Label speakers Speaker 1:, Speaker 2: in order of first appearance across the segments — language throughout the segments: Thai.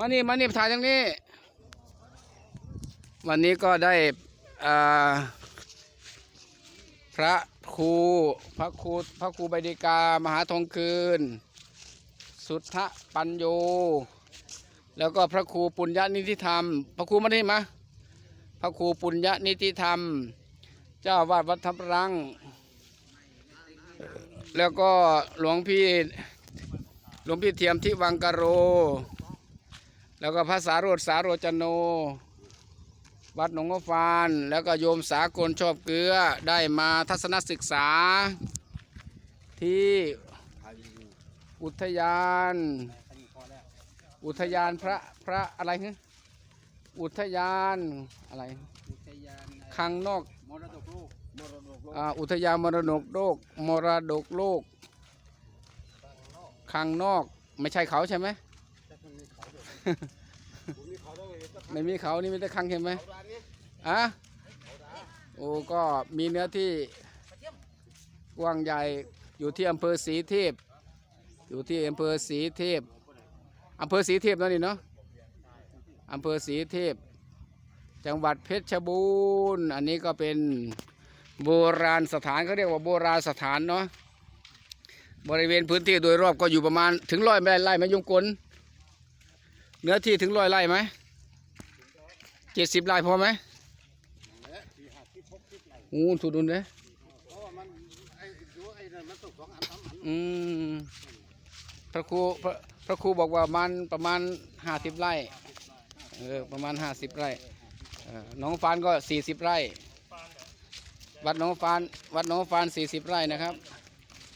Speaker 1: มานี่มานี่ถ่ายทางนี้ วันนี้ก็ได้พระครูพระครูพระครูใบดีกามหาทองคืน สุทธปัญโย แล้วก็พระครูปุญญนิธิธรรม พระครูมาได้มาพระครูปุญญนิธิธรรม เจ้าวาดวัดทับรัง แล้วก็หลวงพี่หลวงพี่เทียมที่วังกะโร แล้วก็พระสาโรดสาโรจโน วัดหนองงอฟาน แล้วก็โยมสากลชอบเกลือได้มาทัศนศึกษา ที่อุทยาน อุทยานพระพระอะไรฮะอุทยานอะไร
Speaker 2: อุทยาน
Speaker 1: ข้างนอก
Speaker 2: มรดกโลกมรดกโลก
Speaker 1: อ่าอุทยานมรดกโลกมรดกโลกข้างนอกไม่ใช่เขาใช่ไหม ไม่มีเขานี่มีแต่ข้างใช่ไหม
Speaker 2: เขาร้านนี้
Speaker 1: อะโอ้ก็มีเนื้อที่กว้างใหญ่อยู่ที่อำเภอศรีเทพอยู่ที่อำเภอศรีเทพอำเภอศรีเทพนั่นนี่เนาะอำเภอศรีเทพ จังหวัดเพชรบูรณ์ อันนี้ก็เป็นโบราณสถานเขาเรียกว่าโบราณสถานเนาะบริเวณพื้นที่โดยรอบก็อยู่ประมาณถึงร้อยไร่ไร่ไหมยมกล เนื้อที่ถึงร้อยไร่ไหมเจ็ดสิบไร่พอไหม
Speaker 2: และสี่ห้าสิบหกสิบไร่
Speaker 1: โอ้สุดดุนเลย
Speaker 2: เพราะว่ามันไอ้ดูไอ้นั่นมันตกสองอันสามอัน
Speaker 1: อืมพระครูพระพระครูบอกว่ามันประมาณห้าสิบไร่เออประมาณห้าสิบไร่น้องฟานก็สี่สิบไร่ วัดน้องฟานวัดน้องฟานสี่สิบไร่นะครับ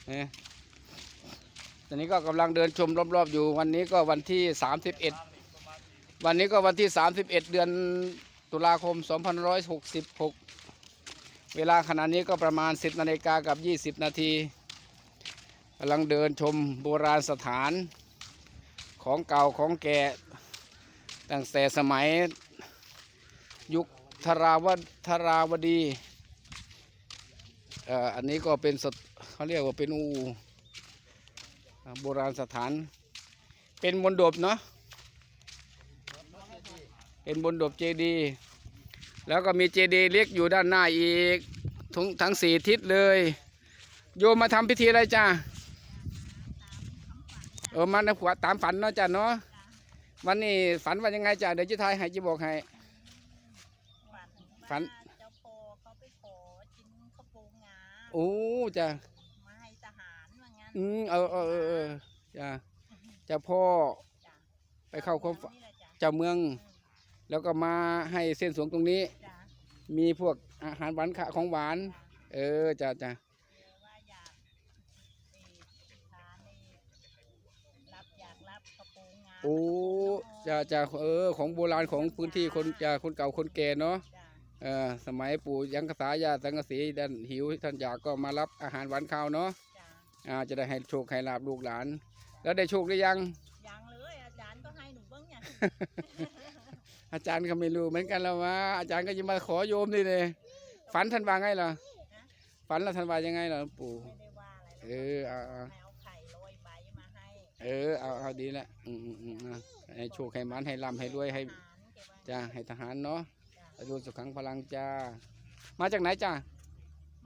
Speaker 1: เออตอนนี้ก็กำลังเดินชมรอบๆอยู่วันนี้ก็วันที่สามสิบเอ็ด วันนี้ก็วันที่สามสิบเดือนตุลาคมสองพันร้อยหกสิบหกเวลาขณะนี้ก็ประมาณสิบนาฬิกากับยี่สิบนาทีกำลังเดินชมโบราณสถานของเก่าของแก่ตั้งแต่สมัยยุคธราวธราวดีอันนี้ก็เป็นเขาเรียกว่าเป็นอู่โบราณสถาน เป็นบนดบเนาะ เป็นบนดบเจดีย์แล้วก็มีเจดีย์เล็กอยู่ด้านหน้าอีก ทั้งทั้งสี่ทิศเลย โยมมาทำพิธีอะไรจ้าเออมันนะผัวตามฝันเนาะจ้ะเนาะวันนี้ฝันว่ายังไงจ้ะเดี๋ยวจะทายให้จะบอกให้ ฝั
Speaker 3: ฝั
Speaker 1: น
Speaker 3: นว่าเจ้าโปเขาไปขอชิ้นข้าวโพดงา
Speaker 1: โอ้จ้ะ
Speaker 3: มาให้ทหารว่างั้น
Speaker 1: อืมเออเออเออเออจ้ะเจ้าพ่อ
Speaker 3: จ้ะ
Speaker 1: ไปเข้าความฝัน
Speaker 3: นี่แหละจ้ะ
Speaker 1: เจ้าเมือง แล้วก็มาให้เส้นสวงตรงนี้
Speaker 3: จ้ะ
Speaker 1: มีพวกอาหารหวานขะของหวาน เออจ้ะจ้ะ
Speaker 3: เดี๋ยวว่าอยากเอ่อทานนี่รับอยากรับข้าวโพดงา
Speaker 1: โอ้จ้ะจ้ะเออ ของโบราณของพื้นที่คนจ้ะคนเก่าคนแก่เนาะ
Speaker 3: จ้ะ
Speaker 1: เออสมัยปู่ยังกษายาสังกะสีดันหิวท่านอยากก็มารับอาหารหวานข้าวเนาะ
Speaker 3: จ้ะ
Speaker 1: อ่าจะได้ให้โชคให้ลาบลูกหลาน แล้วได้โชคหรือยัง
Speaker 3: ยังเลยอาจารย์ก็ให้หนูเบิ้งเนี่ย
Speaker 1: อาจารย์ก็ไม่รู้เหมือนกันแล้วว่าอาจารย์ก็จะมาขอโยมนี่เลยฝันท่านว่าไงล่ะฝันแล้วท่านว่ายังไงล่ะหลวงปู่
Speaker 3: ไม่ได้ว่าอะไร
Speaker 1: เออเอาเอา
Speaker 3: ให้เอาไข่โรยใบมาให้
Speaker 1: เออเอาเอาดีละอืมอืมอืมอะให้โชคให้มันให้ร่ำให้รวยให้
Speaker 3: ทหารเก็บไว้
Speaker 1: จ้าให้ทหารเนาะ
Speaker 3: จ้ะ
Speaker 1: อายุสุขังพลังจ้ามาจากไหนจ้า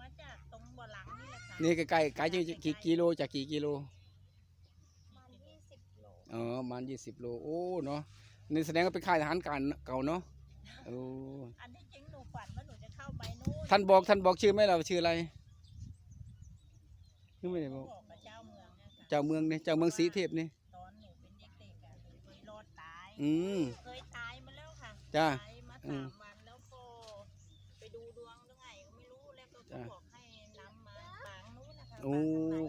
Speaker 3: มาจากตรงบ่อหลังนี่แหละค่ะ
Speaker 1: นี่ใกล้ๆไกลจากกี่กิโลจากกี่กิโล
Speaker 3: ประมาณยี่สิบโล
Speaker 1: อ๋อประมันยี่สิบโล โอ้ เนาะ นี่แสดงว่าเป็นค่ายทหารเก่าเก่าเนาะโอ้
Speaker 3: อันที่จริงหนูฝันว่าหนูจะเข้าไปนู่น
Speaker 1: ท่านบอกท่านบอกชื่อไหมเราชื่ออะไรชื่อไม่ได้บอก
Speaker 3: บอกกับเจ้าเมืองเนี่ยค่ะ
Speaker 1: เจ้าเมืองนี่เจ้าเมืองสีเทพนี่
Speaker 3: ตอนหนูเป็นเด็กๆอะหนูเคยรอดตาย
Speaker 1: อืม
Speaker 3: เคยตายมาแล้วค่ะ
Speaker 1: จ้ะ
Speaker 3: ตายมา
Speaker 1: อื
Speaker 3: สามมวันแล้วก็ไปดูดวงตรงไหนก็ไม่รู้แล้วก็
Speaker 1: จ้ะ
Speaker 3: บอกให้นำมาปางนู้นนะคะ
Speaker 1: โอ้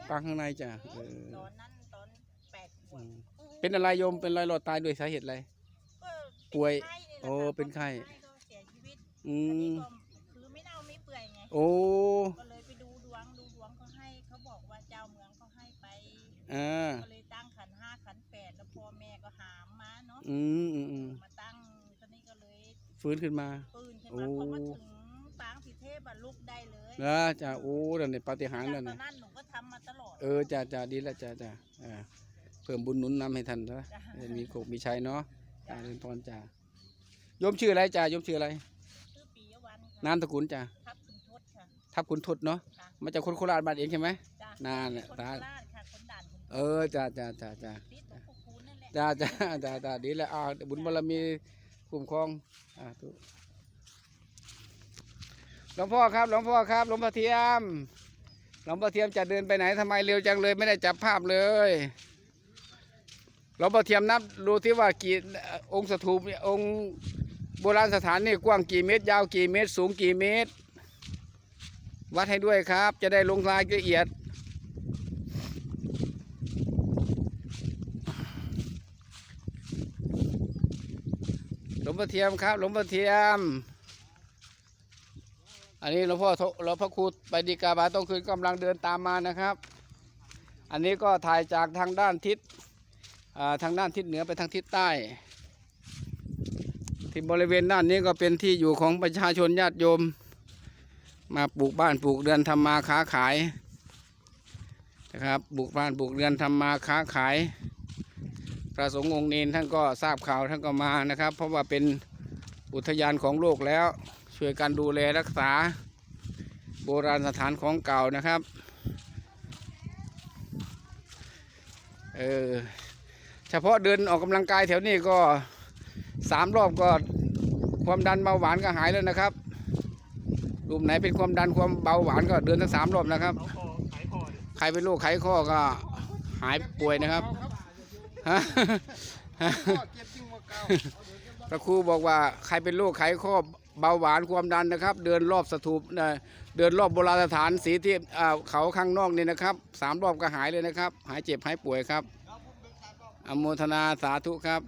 Speaker 1: กลางข้างในจ้ะเออ
Speaker 3: ตอนนั้นตอนแปดขว
Speaker 1: อื
Speaker 3: บ
Speaker 1: มเป็นอะไรโยมเป็นอะไรหลอดตายด้วยสาเหตุอะไร
Speaker 3: ก็
Speaker 1: ป่วย
Speaker 3: เป็นไข้นี่แหละ
Speaker 1: โอ้
Speaker 3: ค่ะ
Speaker 1: เป็นไข้
Speaker 3: ก็เสียชีวิต
Speaker 1: อื
Speaker 3: อันนี้
Speaker 1: ม
Speaker 3: ก็คือไม่เน่าไม่เปื่อยไง
Speaker 1: โอ้
Speaker 3: ก็เลยไปดูดวงดูดวงเขาให้เขาบอกว่าเจ้าเมืองเขาให้ไป
Speaker 1: อ่า
Speaker 3: ก็เลยตั้งขันห้าขันแปดแล้วพ่อแม่ก็หามมาเนาะ
Speaker 1: อืมอืมอืม
Speaker 3: มาตั้งตอนนี้ก็เลย
Speaker 1: ฟื้นขึ้นมา
Speaker 3: ปืนขึ้น
Speaker 1: โอ้
Speaker 3: มาพอมาถึงปางสิเทพอะลุกได้เลย
Speaker 1: นะจ้ะโอ้นั่นนี่ปาฏิหาริย์
Speaker 3: จาก
Speaker 1: นั่น
Speaker 3: ตอ
Speaker 1: นะ
Speaker 3: นนั้นหนูก็ทำมาตลอด
Speaker 1: เออจ้ะจ้ะดีแล้วจ้ะจ้ะอ่าเพิ่มบุญหนุนนำให้ท่านนะ
Speaker 3: จ้ะ
Speaker 1: เออมีโกมีชัยเนาะ อ่าเจริญพรจ้าโยมชื่ออะไรจ้าโยมชื่ออะไร
Speaker 3: ชื่อปียวันค่ะ
Speaker 1: นามสกุลจ้า
Speaker 3: ทับคุณทศค่ะ
Speaker 1: ทับคุณทศเนาะ
Speaker 3: ค่ะ
Speaker 1: มาจากคนโคราชบ้านเองใช่ไหม
Speaker 3: จ้ะ
Speaker 1: นานเนี่ย
Speaker 3: คน
Speaker 1: ตา
Speaker 3: โคราชค่ะคนด่านคุณ
Speaker 1: เออจ้าจ้าจ้าจ้า
Speaker 3: ติดหลวงปู่คูณนั่นแหละ
Speaker 1: จ้าจ้าจ้าจ้าดีแล้วอ่าบุญบารมีคุ้มครองอ่าทุหลวงพ่อครับหลวงพ่อครับหลวงพ่อเทียมหลวงพ่อเทียมจะเดินไปไหนทำไมเร็วจังเลย ไม่ได้จับภาพเลย หลวงพ่อเทียมนับดูที่ว่ากี่องค์สถูปองค์โบราณสถานนี่กว้างกี่เมตร ยาวกี่เมตร สูงกี่เมตร วัดให้ด้วยครับ จะได้ลงรายละเอียด หลวงพ่อเทียมครับ หลวงพ่อเทียม อันนี้หลวงพ่อหลวงพ่อครูไปดีกาบาต้องคืนกำลังเดินตามมานะครับ อันนี้ก็ถ่ายจากทางด้านทิศ ทางด้านทิศเหนือไปทางทิศใต้ที่บริเวณด้านนี้ก็เป็นที่อยู่ของประชาชนญาติโยม มาปลูกบ้านปลูกเรือนทำมาค้าขายนะครับปลูกบ้านปลูกเรือนทำมาค้าขาย พระสงฆ์องค์เนนท่านก็ทราบข่าวท่านก็มานะครับ เพราะว่าเป็นอุทยานของโลกแล้วช่วยกันดูแลรักษาโบราณสถานของเก่านะครับ เออ เฉพาะเดินออกกำลังกายแถวนี้ก็สามรอบก็ความดันเบาหวานก็หายแล้วนะครับรูปไหนเป็นความดันความเบาหวานก็เดินทั้งสามรอบนะครับ ใครเป็นโรคไขข้อก็หายป่วยนะครับพระครูบอกว่าใครเป็นโรคไขข้อเบาหวานความดันนะครับ เดินรอบสถูปเอ่อเดินรอบโบราณสถานสีที่เขาข้างนอกนี่นะครับสามรอบก็หายเลยนะครับ หายเจ็บหายป่วยครับ อนุโมทนาสาธุครับ